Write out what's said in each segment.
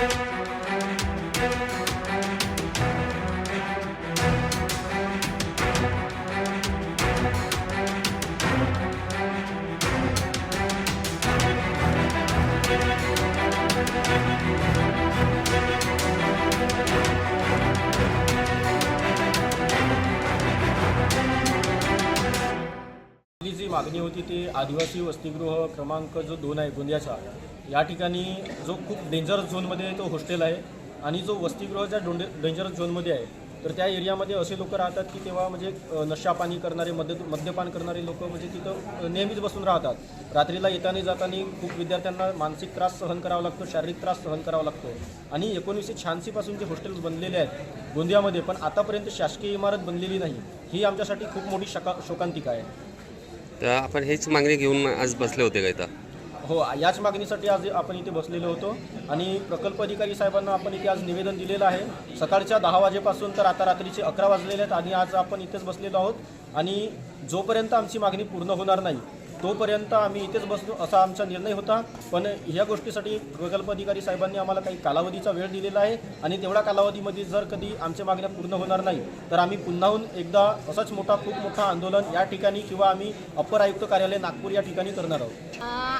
जी मागणी होती ती आदिवासी वसतिगृह क्रमांक जो दोन आहे गोंदियाचा या ठिकाणी जो खूप डेंजरस झोनमध्ये आहे तो हॉस्टेल आहे आणि जो वसतिगृह ज्या डोंडे डेंजरस झोनमध्ये आहे. तर त्या एरियामध्ये असे लोक राहतात की तेव्हा म्हणजे नशापाणी करणारे मद्य मद्यपान करणारे लोक म्हणजे तिथं नेहमीच बसून राहतात. रात्रीला येताना जाताना खूप विद्यार्थ्यांना मानसिक त्रास सहन करावा लागतो शारीरिक त्रास सहन करावा लागतो. आणि एकोणीसशे शहाऐंशीपासून जे हॉस्टेल्स बनलेले आहेत गोंदियामध्ये पण आतापर्यंत शासकीय इमारत बनलेली नाही. ही आमच्यासाठी खूप मोठी शका शोकांतिका आहे. तर आपण हेच मागणी घेऊन आज बसले होते का इथं? हो याच मागणीसाठी आज आपण इथे बसलेलो होतो आणि प्रकल्प अधिकारी साहेबांना आपण इथे आज निवेदन दिलेलं आहे. सकाळच्या दहा वाजेपासून तर आता रात्रीचे अकरा वाजलेले आहेत आणि आज आपण इथेच बसलेलो आहोत आणि जोपर्यंत आमची मागणी पूर्ण होणार नाही तोपर्यंत आम्ही इथेच बसलो असा आमचा निर्णय होता. पण ह्या गोष्टीसाठी प्रकल्प अधिकारी साहेबांनी आम्हाला काही कालावधीचा वेळ दिलेला आहे आणि तेवढ्या कालावधीमध्ये जर कधी आमच्या मागण्या पूर्ण होणार नाही तर आम्ही पुन्हाहून एकदा असाच मोठा खूप मोठा आंदोलन या ठिकाणी किंवा आम्ही अप्पर आयुक्त कार्यालय नागपूर या ठिकाणी करणार आहोत.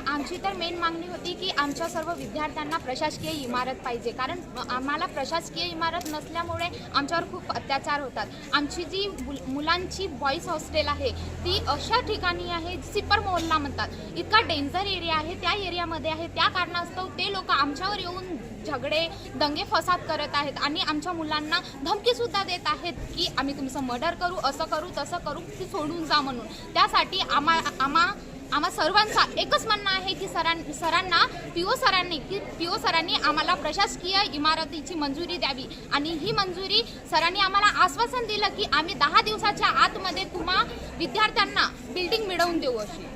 आमची तर मेन मागणी होती की आमच्या सर्व विद्यार्थ्यांना प्रशासकीय इमारत पाहिजे. कारण आम्हाला प्रशासकीय इमारत नसल्यामुळे आमच्यावर खूप अत्याचार होतात. आमची जी मुलांची बॉईज हॉस्टेल आहे ती अशा ठिकाणी आहे सिपर मोहल्ला म्हणतात. इतका डेंजर एरिया आहे त्या एरियामध्ये आहे. त्या कारणास्तव ते लोक आमच्यावर येऊन झगडे दंगे फसाद करत आहेत आणि आमच्या मुलांना धमकीसुद्धा देत आहेत की आम्ही तुमचं मर्डर करू असं करू तसं करू की सोडून जा म्हणून. त्यासाठी आम्हा आम्हा आम्हा सर्वांचा एकच म्हणणं आहे की सरां सरांना पी ओ सरांनी की पी ओ सरांनी आम्हाला प्रशासकीय इमारतीची मंजुरी द्यावी. आणि ही मंजुरी सरांनी आम्हाला आश्वासन दिलं की आम्ही दहा दिवसाच्या आतमध्ये तुम्हा विद्यार्थ्यांना बिल्डिंग मिळवून देऊ अशी.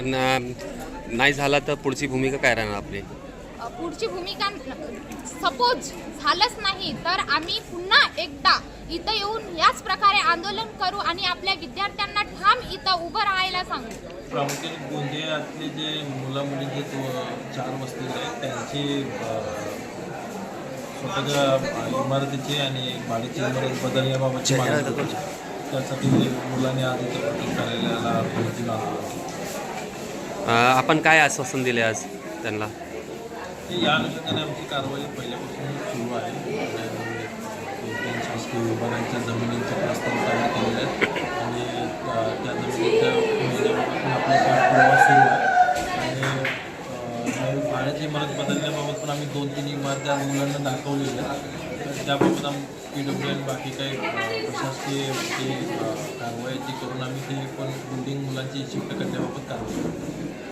नाही झाला तर पुढची भूमिका काय राहणार आपली? पुढची भूमिका सपोज झालंच नाही तर आम्ही पुन्हा एकदा इथं येऊन याच प्रकारे आंदोलन करू आणि आपल्या विद्यार्थ्यांना ठाम इथं उभं राहायला सांगू. प्रामुख्याने गोंदियातले जे मुलं मुली जे तो चार वस्ती आहेत त्यांची स्वतःच्या इमारतीची आणि भाड्याची इमारत बदलण्याबाबतची मागणी होती. त्यासाठी मुलांनी आज इथं प्रकल्प कार्यालयाला भेट दिला आपण काय आश्वासन दिले आज त्यांना? या अनुषंगाने आमची कारवाई पहिल्यापासून सुरू आहे. शासकीय विभागांच्या जमिनींचे प्रस्ताव तयार केलेले आणि त्या जमिनीच्या मिळण्याबाबत सुरू आहे. आणि पाण्याची इमारत बदलण्याबाबत पण आम्ही दोन तीन इमारत्या मुलांना दाखवलेल्या तर त्याबाबत आम्ही पी डब्ल्यू एन बाकी काही प्रशासकीय जे कारवाई जी करून आम्ही ते पण बिल्डिंग मुलांची शिफ्ट करण्याबाबत कारवाई